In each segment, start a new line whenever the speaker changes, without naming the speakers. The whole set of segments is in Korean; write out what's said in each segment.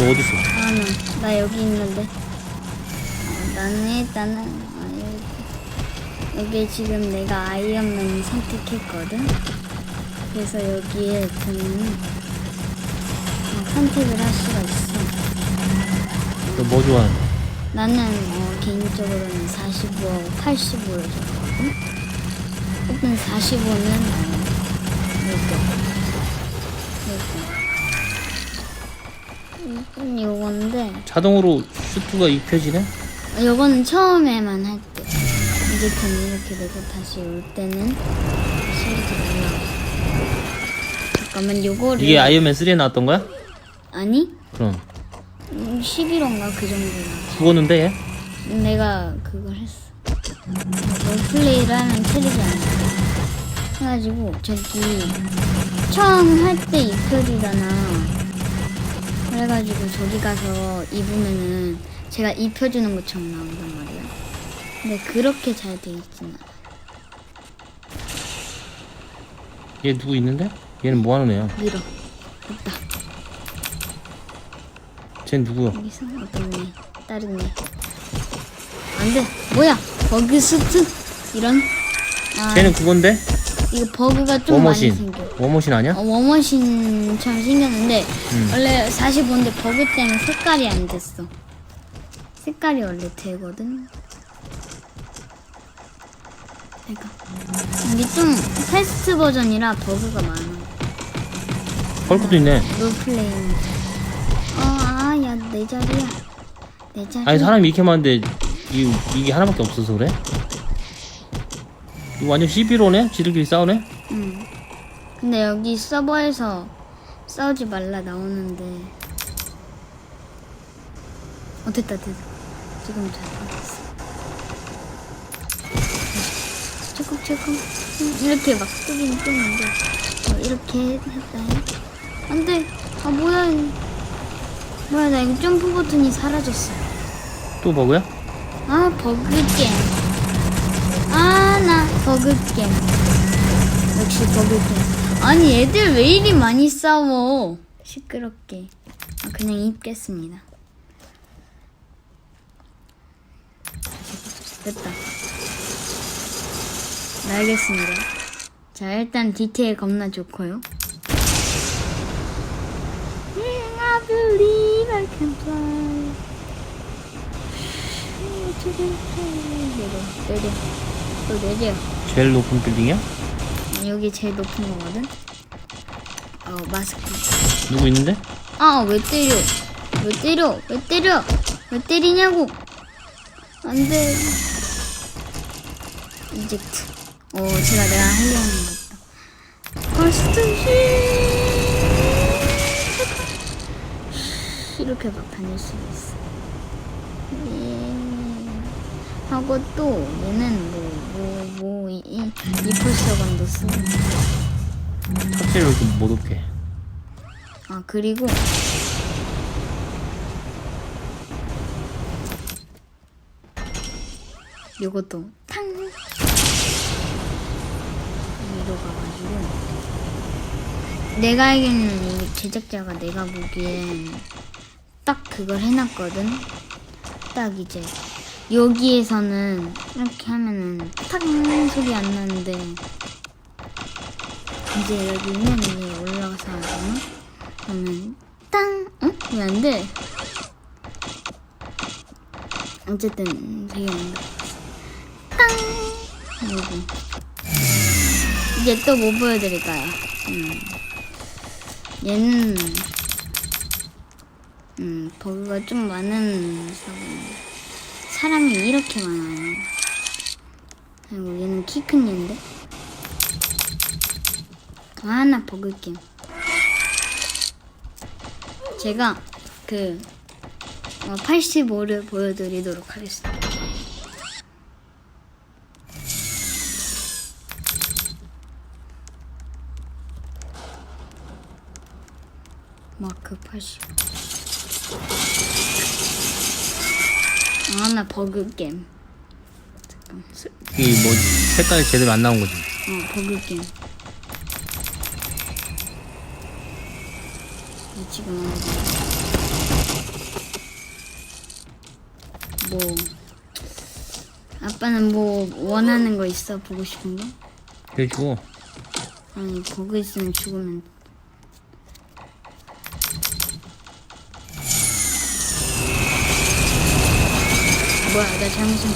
너 어딨어?
나는 나 여기 있는데. 어, 나는 일단은 아, 여기, 여기 지금 내가 아이언맨 선택했거든? 그래서 여기에 보면 어, 선택을 할 수가 있어.
너 뭐 좋아하는데?
나는 어, 개인적으로는 45하고 85를 좋아하거든? 일단 45는 어, 이거 이거 이건 요건데
자동으로 슈트가 입혀지네?
어, 요거는 처음에만 할 때. 이제 금 이렇게 되고 다시 올 때는 이렇게 날라와. 잠깐만 요거를
이게 아이언맨 3에 나왔던 거야?
아니?
그럼
11호인가 그 정도나.
죽었는데 얘?
내가 그걸 했어. 롤플레이를 하면 틀리지 않아. 해가지고 저기 처음 할 때 입혀주잖아. 그래가지고 저기 가서 입으면은 제가 입혀주는 것처럼 나온단 말이야. 근데 그렇게 잘 돼 있진 않아.
얘 누구 있는데? 얘는 뭐 하는 애야?
밀어. 됐다.
쟤는 누구야?
여기서 어떤 애, 다른 애. 안 돼. 뭐야? 버그 수트? 이런. 아,
쟤는 그건데?
이거 버그가 좀 많이
워머신
생겨.
워머신 아니야?
어, 워머신처럼 생겼는데
음.
원래 45인데 버그 때문에 색깔이 안 됐어. 색깔이 원래 되거든. 그러니까 이게 좀 테스트 버전이라 버그가 많아.
헐크도 있네
롤플레이는. 어, 아, 야, 내 자리야. 내 자리.
아니 사람이 이렇게 많은데 이, 이게 하나밖에 없어서 그래? 이거 완전 11호네? 지들끼리 싸우네?
응. 근데 여기 서버에서 싸우지 말라 나오는데. 어, 됐다, 됐다. 지금 잘 됐어. 조금, 조금. 이렇게 막 뜨긴 뜨는데. 어, 이렇게 했다. 안 돼. 아, 뭐야. 뭐야, 나 이거 점프 버튼이 사라졌어.
또 버그야?
아, 버그 게임. 버그게임. 역시 버그게임. 아니, 애들 왜 이리 많이 싸워? 시끄럽게. 아, 그냥 입겠습니다. 됐다. 네, 알겠습니다. 자, 일단 디테일 겁나 좋고요. I believe I can fly. 내려, 내려, 또 내려.
제일 높은 빌딩이야?
여기 제일 높은 거거든. 어 마스크.
누구 있는데?
아 왜 때려? 왜 때려? 왜 때려? 왜 때리냐고? 안 돼. 이젝트. 어 제가 내가 하려는 거다. 퍼스트 히 이렇게 막 다닐 수 있어. 예. 하고 또 얘는 뭐 뭐뭐이 이프셔건도 쓰고.
탑재를 이렇게 못 얻게.
아 그리고 요것도 탕! 위로 가가지고. 내가 알기로는 이 제작자가 내가 보기엔 딱 그걸 해놨거든? 딱 이제 여기에서는 이렇게 하면은 탁 소리 안 나는데 이제 여기는 이제 올라가서 하잖아 그러면 땅 응? 왜 안 돼? 어쨌든 되게 안 돼. 땅 여기 이제 또 뭐 보여드릴까요? 음. 얘는 음 버그가 좀 많은 사람 사람이 이렇게 많아요. 그리고 얘는 키 큰 얘인데 아 나 버그 게임. 제가 그 어, 85를 보여드리도록 하겠습니다. 마크 80. 아, 나 버그 게임. 잠깐.
이게 뭐 색깔이 제대로 안 나온 거지
어, 버그 게임. 이 지금 뭐 아빠는 뭐 원하는 거 있어 보고 싶은 거?
해주고
아니 거기 있으면 죽으면 뭐야 나 잘못한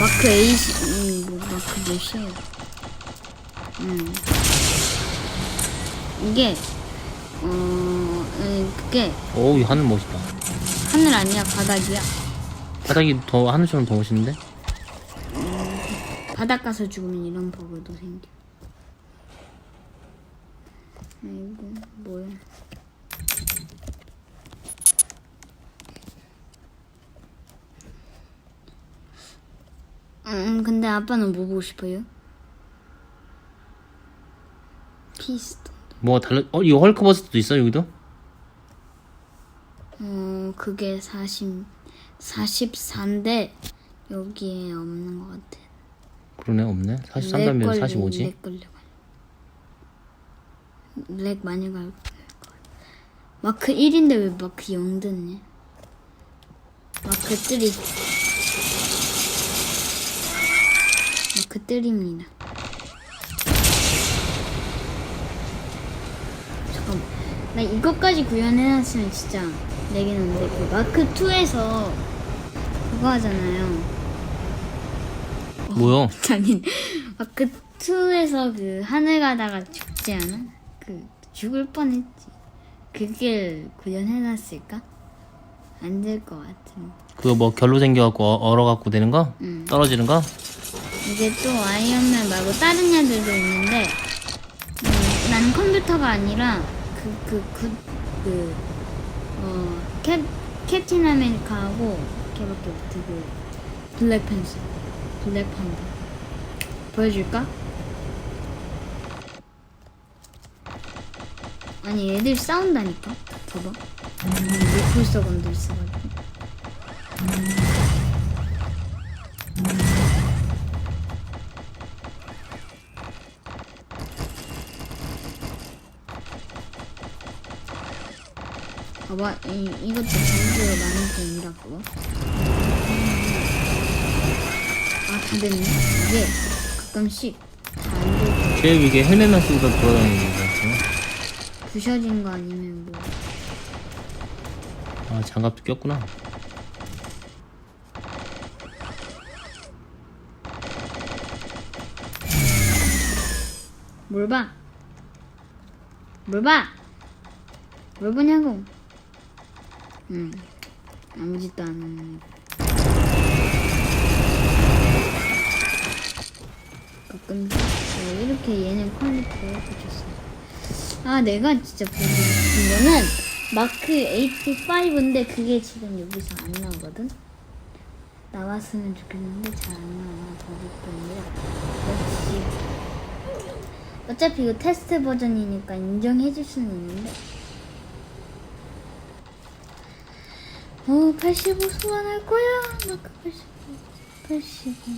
마크 A 음, 뭐 마크 몇이에요? 음. 이게 어 음, 그게
오이 하늘 멋있다.
하늘 아니야 바닥이야.
바닥이 더 하늘처럼 더 멋있는데?
바닥 가서 죽으면 이런 버그도 생겨. 아이고 뭐야 음 근데 아빠는 뭐 보고 싶어요? 피스톤
뭐가 달라 어 이거 헐크버스도 있어 여기도?
어 그게 40 44인데 여기에 없는 것 같아
그러네 없네 43단면 45지
렉 많이 갈 거야. 마크 1인데 왜 마크 0 됐냐? 마크 3. 마크 3입니다. 잠깐만. 나 이것까지 구현해놨으면 진짜 내겠는데 그 마크 2에서 그거 하잖아요.
뭐야
아니 마크 2에서 그 하늘 가다가 죽지 않아? 그 죽을 뻔했지. 그길 구현해놨을까? 안 될 것 같은.
그거 뭐 결로 생겨갖고 어- 얼어갖고 되는 거?
응.
떨어지는 거?
이게 또 아이언맨 말고 다른 애들도 있는데 음, 나는 컴퓨터가 아니라 그 그 그 그 어 캡 캡틴 아메리카하고 걔밖에 못해 그 블랙팬서 블랙판다. 보여줄까? 아니 애들 싸운다니까? 봐봐. 리플서 건들 있어가지고 봐봐 이, 이것도 전부로 많은 게임이라 그거 아다 됐네 이게 가끔씩 다안 되고
쟤 이게 헬멧만 쓰고 다 돌아다니는 거 같아
부셔진 거 아니면 뭐
아 장갑도 꼈구나
뭘 봐? 뭘 봐? 뭘 보냐고? 응. 아무 짓도 안 하는 애. 가끔 어, 이렇게 얘는 퀄리티가 붙였어. 아 내가 진짜 보고 싶은 거는 마크 85인데 그게 지금 여기서 안 나오거든. 나왔으면 좋겠는데 잘 안 나와. 버릇 때문에. 역시 어차피 이거 테스트 버전이니까 인정해 줄 수는 있는데. 어, 85 소환할 거야. 마크 85. 85.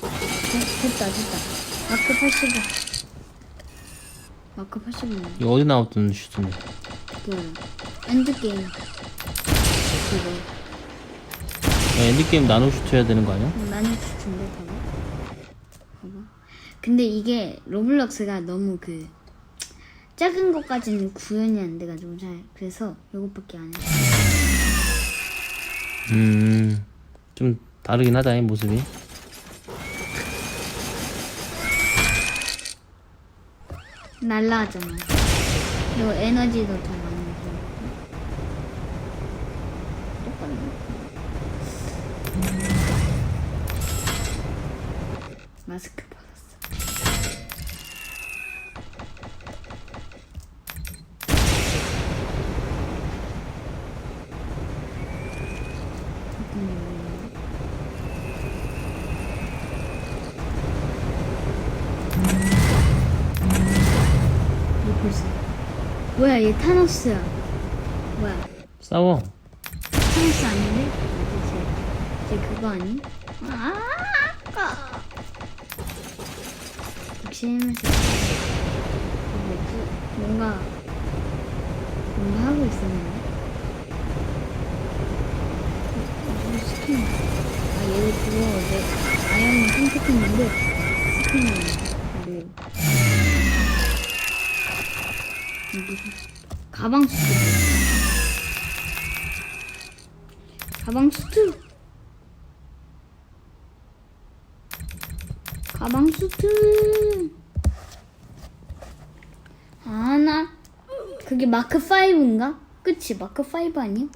어, 됐다, 됐다. 마크 85. 마크 85.
이거 어디 나왔던 슈트인데
그, 엔드게임. 그거.
야, 엔드게임 나노 슈트 해야 되는 거 아니야?
나는 추천데, 봐봐. 봐봐. 근데 이게 로블록스가 너무 그, 작은 것까지는 구현이 안 돼가지고 잘, 그래서 요것밖에 안 해.
음 좀 다르긴 하다 이 모습이
날라하잖아. 그리고 에너지도 더 많이 들어. 똑같네. 마스크 뭐야 얘 타노스야. 뭐야
싸워
타노스 아닌데? 아, 쟤, 쟤 그거 아니? 아 아까. 역시 헬멧을. 뭐지? 뭔가 이미 하고 있었는데. 누구 스킨? 아, 얘들 그거 내 아이언맨 선택했는데 스킨이 뭐 무슨 가방 수트. 가방 수트. 가방 수트. 아, 나 그게 마크 5인가? 그치, 마크 5 아니야?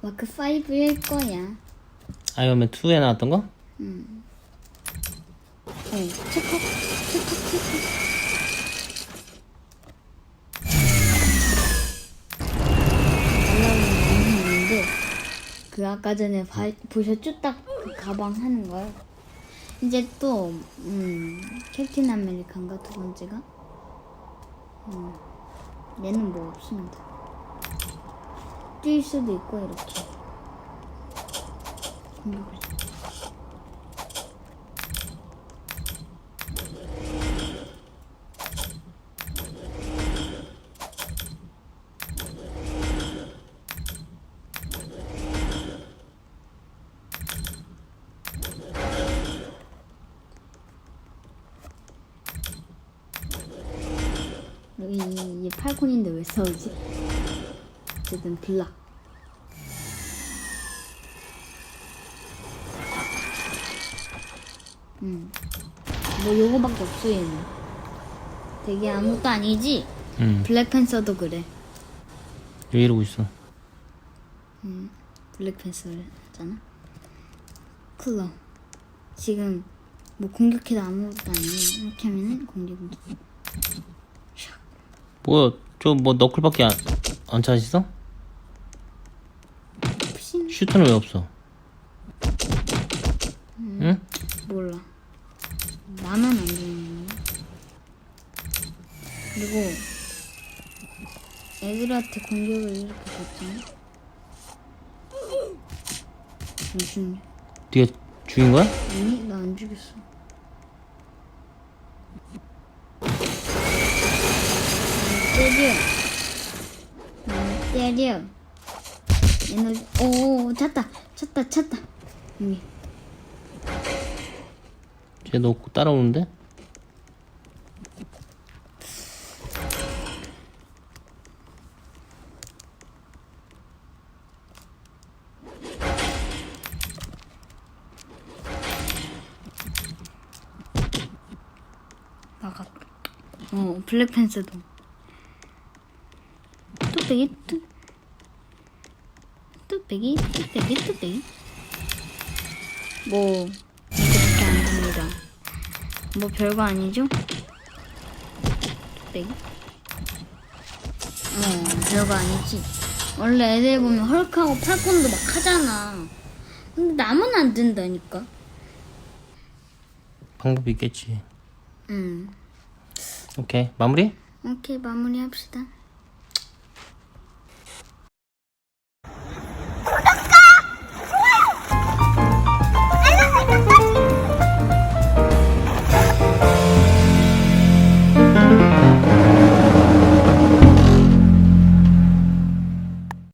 마크 5일 거야.
아이언맨 2에 나왔던 거?
어, 체크, 체크, 체크. 그 아까 전에 봐, 보셨죠? 딱 그 가방 하는 거요. 이제 또 음, 캡틴 아메리칸가 두 번째가 음, 얘는 뭐 없습니다. 뛸 수도 있고 이렇게 공격을 이, 이 팔콘인데 왜 싸우지? 어쨌든 블락. 음. 뭐 요거밖에 없어 얘는. 되게 아무것도 아니지?
응.
블랙팬서도 그래.
왜 이러고 있어?
블랙팬서를 하잖아. 클러. 지금 뭐 공격해도 아무것도 아니고 이렇게 하면은 공격이
뭐야, 저 뭐 너클밖에 안, 안 찾았어? 슈터는 왜 없어? 응?
몰라. 나만 안 되는 거 그리고 애들한테 공격을 이렇게 줬잖아. 무슨
네가 죽인 거야?
아니 나 안 죽였어. 나 때려. 나 때려. 에너지. 오 찾다 찾다 찾다. 여기.
쟤너 따라오는데?
나가. 어, 블랙팬서도. 뚝배기, 뚝. 뚝배기, 뚝배기, 뚝배기. 뭐, 이렇게 안 됩니다. 뭐 별거 아니죠? 뚝배기. 어, 별거 아니지. 원래 애들 보면 헐크하고 팔콘도 막 하잖아. 근데 나만 안 된다니까.
방법이 있겠지.
응.
오케이, 마무리?
오케이, 마무리 합시다.